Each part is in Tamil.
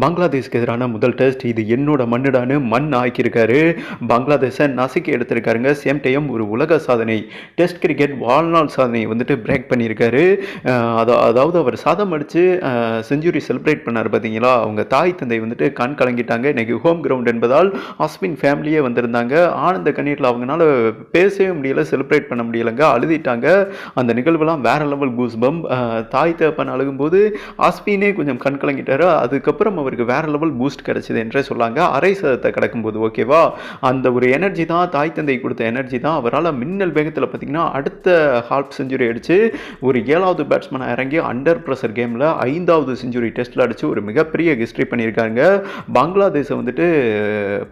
பங்களாதேஷ்க்கு எதிரான முதல் டெஸ்ட். இது என்னோட மண்ணுடான்னு மண் ஆக்கியிருக்காரு. பங்களாதேஷை நசுக்கி எடுத்திருக்காருங்க. சேம் டைம் ஒரு உலக சாதனை. டெஸ்ட் கிரிக்கெட் வாழ்நாள் சாதனை வந்துட்டு பிரேக் பண்ணியிருக்காரு. அதா- அதாவது அவர் சாதம் அடித்து செஞ்சுரி செலிப்ரேட் பண்ணார் பார்த்தீங்களா? அவங்க தாய் தந்தை வந்துட்டு கண் கலங்கிட்டாங்க. இன்றைக்கி ஹோம் கிரவுண்ட் என்பதால் அஸ்வின் ஃபேமிலியே வந்திருந்தாங்க. ஆனந்த கண்ணீரில் அவங்களால பேசவே முடியல செலிப்ரேட் பண்ண முடியலைங்க. அழுதிட்டாங்க. அந்த நிகழ்வுலாம் வேற லெவல் கூஸ்பம் தாய் தகப்பன் அழுகும்போது அஸ்வினே கொஞ்சம் கண் கலங்கிட்டார். அதுக்கப்புறம் அவருக்கு வேற லெவல் பூஸ்ட் கிடச்சிது என்றே சொல்லாங்க. அரை சதத்தை கடக்கும்போது ஓகேவா அந்த ஒரு எனர்ஜி தான் தாய் தந்தை கொடுத்த எனர்ஜி தான் அவரால் மின்னல் வேகத்தில் பார்த்திங்கன்னா அடுத்த ஹால்ஃப் செஞ்சுரி அடித்து ஒரு ஏழாவது பேட்ஸ்மேனாக இறங்கி அண்டர் ப்ரெஷர் கேமில் ஐந்தாவது செஞ்சுரி டெஸ்ட்டில் அடித்து ஒரு மிகப்பெரிய ஹிஸ்ட்ரி பண்ணியிருக்காங்க பங்களாதேஷை வந்துட்டு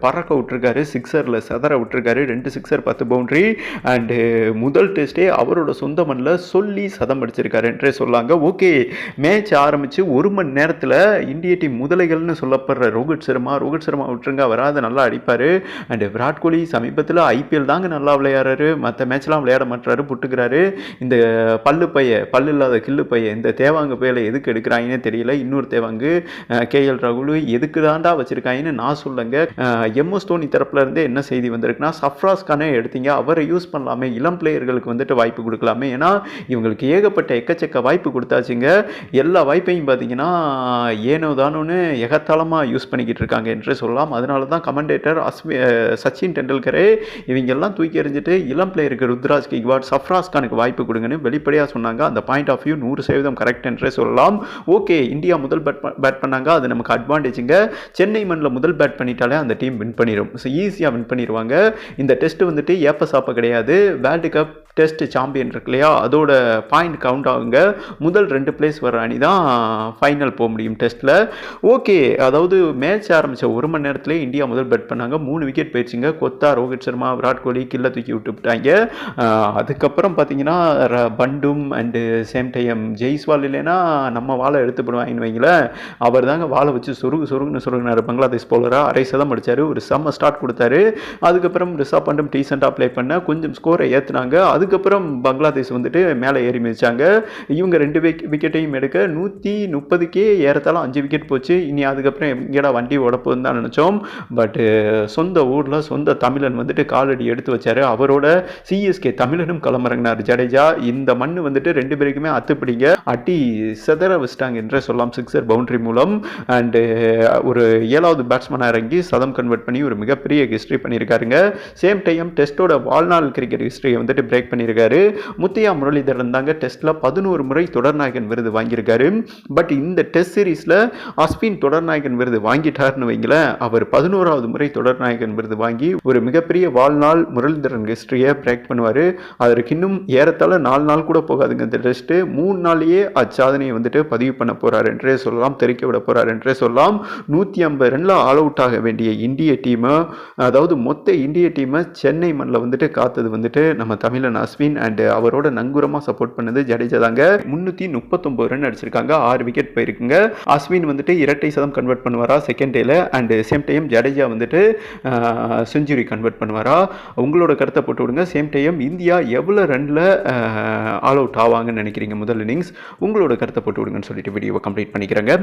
பறக்க விட்டுருக்காரு சிக்ஸரில் செதற விட்டுருக்காரு ரெண்டு சிக்ஸர் பத்து பவுண்டரி அண்டு முதல் டெஸ்ட்டே அவரோட சொந்த மண்ணில் சொல்லி சதம் அடிச்சிருக்காரு என்றே சொல்லாங்க. ஓகே மேட்ச் ஆரம்பித்து ஒரு மணி நேரத்தில் இந்திய டீம் முதலைகள்னு சொல்லப்படுற ரோஹித் சர்மா ரோஹித் சர்மா விட்டுருங்க அவராது நல்லா அடிப்பார். அண்டு விராட் கோலி சமீபத்தில் ஐபிஎல் தாங்க நல்லா விளையாடுறாரு. மற்ற மேட்ச்லாம் விளையாட மாட்டாரு புட்டுக்கிறாரு. இந்த பல்லு பைய பல்லு இல்லாத கில்லு பைய இந்த தேவாங்க பையில எதுக்கு எடுக்கிறாங்கன்னு தெரியல. இன்னொரு தேவாங்கு கேஎல் ராகுல் எதுக்கு தாண்டா வச்சுருக்காங்கன்னு நான் சொல்லுங்க. எம்எஸ் தோனி தரப்புலேருந்தே என்ன செய்தி வந்திருக்குன்னா சஃப்ராஸ் கானே எடுத்தீங்க அவரை யூஸ் பண்ணலாமே இளம் பிளேயர்களுக்கு வந்துட்டு வாய்ப்பு கொடுக்கலாமே. ஏன்னா இவங்களுக்கு ஏகப்பட்ட எக்கச்சக்க வாய்ப்பு கொடுத்தாச்சுங்க. எல்லா வாய்ப்பையும் பார்த்தீங்கன்னா ஏனோ தானோன்னு எகத்தளமாக யூஸ் பண்ணிக்கிட்டு இருக்காங்க என்று சொல்லலாம். அதனால தான் கமெண்டேட்டர் அஸ்வி சச்சின் டெண்டுல்கரே இவங்கெல்லாம் தூக்கி எறிஞ்சிட்டு இளம் பிளேயருக்கு ருத்ராஜ் கிக்வாட் சஃப்ராஸ் கானுக்கு வாய்ப்பு கொடுங்கன்னு வெளிப்படையாக சொன்னாங்க. அந்த பாயிண்ட் ஆஃப் வியூ நூறு சதவீதம் கரெக்ட் என்றே சொல்லலாம். ஓகே இந்தியா முதல் பேட் பேட் பண்ணாங்க. அது நமக்கு அட்வான்டேஜுங்க சென்னை மண்ணில் முதல் பேட் பண்ணிட்டாலே அந்த டீம் வின் பண்ணிடும் ஸோ ஈஸியாக வின் பண்ணிடுவாங்க இந்த டெஸ்ட் வந்துட்டு ஏப்ப சாப்ப கிடையாது. வேர்ல்டு கப் டெஸ்ட் சாம்பியன் இருக்கு இல்லையா? அதோட பாயிண்ட் கவுண்ட் ஆகுங்க. முதல் ரெண்டு பிளேஸ் வர அணி தான் ஃபைனல் போக முடியும் டெஸ்ட்டில் ஓ ஓகே. அதாவது மேட்ச் ஆரம்பித்த ஒரு மணி நேரத்தில் இந்தியா முதல் பெட் பண்ணாங்க. மூணு விக்கெட் போயிடுச்சுங்க. கொத்தா ரோஹித் சர்மா விராட் கோலி கில்ல தூக்கி விட்டுவிட்டாங்க. அதுக்கப்புறம் பார்த்தீங்கன்னா ர- பண்டும் அண்டு சேம் டைம் ஜெய்ஸ்வால் இல்லைன்னா நம்ம வாழை எடுத்துப்படுவாங்கன்னு வைங்களேன். அவர் தாங்க வாழை வச்சு சுருங்கு சொருகுன்னு சொருகினார் பங்களாதேஷ் போலராக அரை சதம் அடித்தார் ஒரு செம்ம ஸ்டார்ட் கொடுத்தாரு. அதுக்கப்புறம் ரிஷப் பண்டும் டீசெண்டாக ப்ளே பண்ண கொஞ்சம் ஸ்கோரை ஏற்றுனாங்க அதுக்கப்புறம் பங்களாதேஷ் வந்துட்டு மேலே ஏறி மிதிச்சாங்க. இவங்க ரெண்டு விக்கெட்டையும் எடுக்க நூற்றி முப்பதுக்கே ஏறத்தாலும் அஞ்சு விக்கெட் போச்சு. இனி அதுக்கப்புறம் எங்கேடா வண்டி உடப்புன்னு தான் நினச்சோம். பட்டு சொந்த ஊரில் சொந்த தமிழன் வந்துட்டு காலடி எடுத்து வச்சார். அவரோட சிஎஸ்கே தமிழனும் களமிறங்கினார் ஜடேஜா. இந்த மண்ணு வந்துட்டு ரெண்டு பேருக்குமே அத்துப்பிடிங்க. அட்டி செதற வச்சிட்டாங்க என்றே சொல்லலாம் சிக்ஸர் பவுண்ட்ரி மூலம். அண்டு ஒரு ஏழாவது பேட்ஸ்மேனாக இறங்கி சதம் கன்வெர்ட் பண்ணி ஒரு மிகப்பெரிய ஹிஸ்ட்ரி பண்ணியிருக்காருங்க. சேம் டைம் டெஸ்ட்டோட வாழ்நாள் கிரிக்கெட் ஹிஸ்ட்ரியை வந்துட்டு பிரேக் பண்ணியிருக்காரு. முத்தையா முரளிதரன் தாங்க டெஸ்ட்டில் பதினோரு முறை தொடர்நாயகன் விருது வாங்கியிருக்காரு. பட் இந்த டெஸ்ட் சீரீஸில் அஸ்வின் தொடர்நாயகன் விருது வாங்கிட்டார்னு வைங்களேன் அவர் பதினோராவது முறை தொடர்நாயகன் விருது வாங்கி ஒரு மிகப்பெரிய வாழ்நாள் முரளிதரன் ஹிஸ்ட்ரியை பிரேக் பண்ணுவார். அதற்கு இன்னும் ஏறத்தாழ நாலு நாள் கூட போகாதுங்க இந்த டெஸ்ட்டு மூணு நாளையே அச்சாதனையை வந்துட்டு பதிவு பண்ண போறார் என்றே சொல்லலாம் தெரிக்க விட போறார் என்றே சொல்லலாம். நூற்றி ஐம்பது ரன்ல ஆல் அவுட் ஆக வேண்டிய இந்திய டீமை அதாவது மொத்த இந்திய டீமை சென்னை மண்ணில் வந்துட்டு காத்தது வந்துட்டு நம்ம தமிழன் அஸ்வின் அண்ட் அவரோட நங்குரமாக சப்போர்ட் பண்ணது ஜடேஜா தாங்க முந்நூற்றி முப்பத்தொம்பது ரன் அடிச்சிருக்காங்க ஆறு விக்கெட் போயிருக்குங்க. அஸ்வின் வந்துட்டு இரட்டை சதம் கன்வெர்ட் பண்ணுவாரா? செகண்ட் டேல அண்ட் சேம் டைம் ஜடேஜா வந்துட்டு செஞ்சுரி கன்வெர்ட் பண்ணுவாரா? உங்களோட கருத்தை போட்டு விடுங்க. சேம் டைம் இந்தியா எவ்வளோ ரன்ல ஆல் அவுட் ஆவாங்கன்னு நினைக்கிறீங்க? முதல் இன்னிங்ஸ் உங்களோட கருத்தை போட்டு விடுங்கன்னு சொல்லிட்டு வீடியோவை கம்ப்ளீட் பண்ணிக்கிறேங்க.